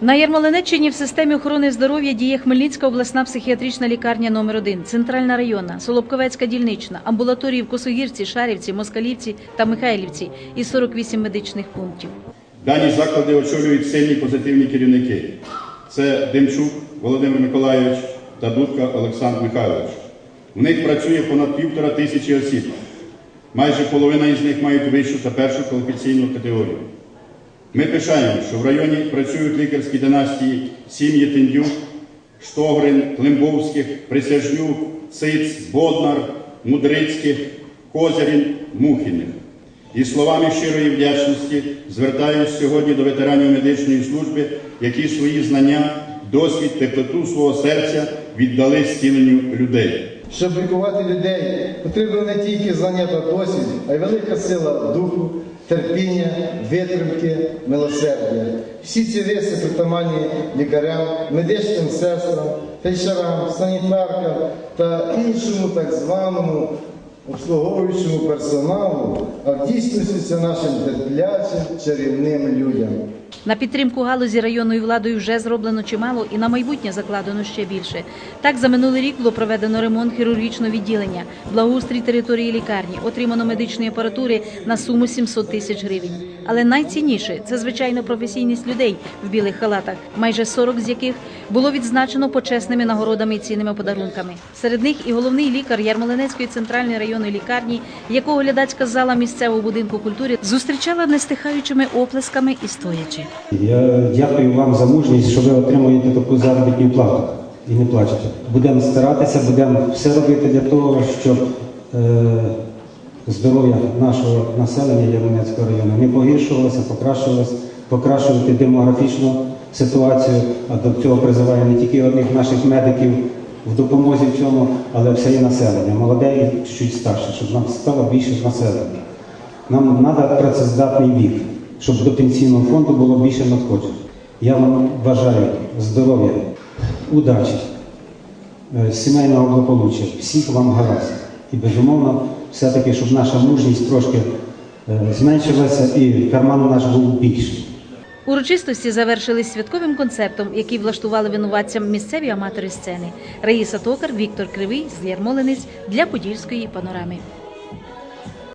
На Ярмолинеччині в системі охорони здоров'я діє Хмельницька обласна психіатрична лікарня номер 1 центральна районна, Солобковецька дільнична, амбулаторії в Косогірці, Шарівці, Москалівці та Михайлівці і 48 медичних пунктів. Дані заклади очолюють сильні позитивні керівники. Це Демчук Володимир Миколайович та Дудка Олександр Михайлович. В них працює понад півтора тисячі осіб. Майже половина із них мають вищу та першу кваліфікаційну категорію. Ми пишаємо, що в районі працюють лікарські династії сім'ї Тендюк, Штогрин, Климбовських, Присяжнюк, Циц, Боднар, Мудрицьких, Козярін, Мухіних. І словами щирої вдячності звертаюся сьогодні до ветеранів медичної служби, які свої знання, досвід, теплоту свого серця віддали зціленню людей. Щоб лікувати людей, потрібно не тільки знання та досвід, а й велика сила духу, терпіння, витримки, милосердя. Всі ці риси притаманні лікарям, медичним сестрам, фельдшерам, санітаркам та іншому так званому обслуговуючому персоналу, а в дійсності це нашим терплячим, чарівним людям. На підтримку галузі районною владою вже зроблено чимало і на майбутнє закладено ще більше. Так, за минулий рік було проведено ремонт хірургічного відділення, благоустрій території лікарні, отримано медичної апаратури на суму 700 тисяч гривень. Але найцінніше це звичайно професійність людей в білих халатах, майже 40 з яких було відзначено почесними нагородами і цінними подарунками. Серед них і головний лікар Ярмолинецької центральної районної лікарні, якого глядацька зала місцевого будинку культури зустрічала нестихаючими оплесками і стоячи. Я дякую вам за мужність, що ви отримуєте таку заробітну плату і не плачете. Будемо старатися, будемо все робити для того, щоб е, здоров'я нашого населення Ярмолинецького району не погіршувалося, покращувалося, покращувати демографічну ситуацію. А до цього призиваю не тільки одних наших медиків в допомозі в цьому, але все і населення, молоде і чуть старше, щоб нам стало більше населення. Нам треба працездатний вік, щоб до пенсійного фонду було більше надходжень. Я вам бажаю здоров'я, удачі, е, сімейного благополуччя, всіх вам гаразд. І безумовно, все-таки, щоб наша мужність трошки е, зменшилася і карман наш був більший. Урочистості завершились святковим концертом, який влаштували винуватцям місцеві аматори сцени. Раїса Токар, Віктор Кривий з Ярмолинець для Подільської панорами.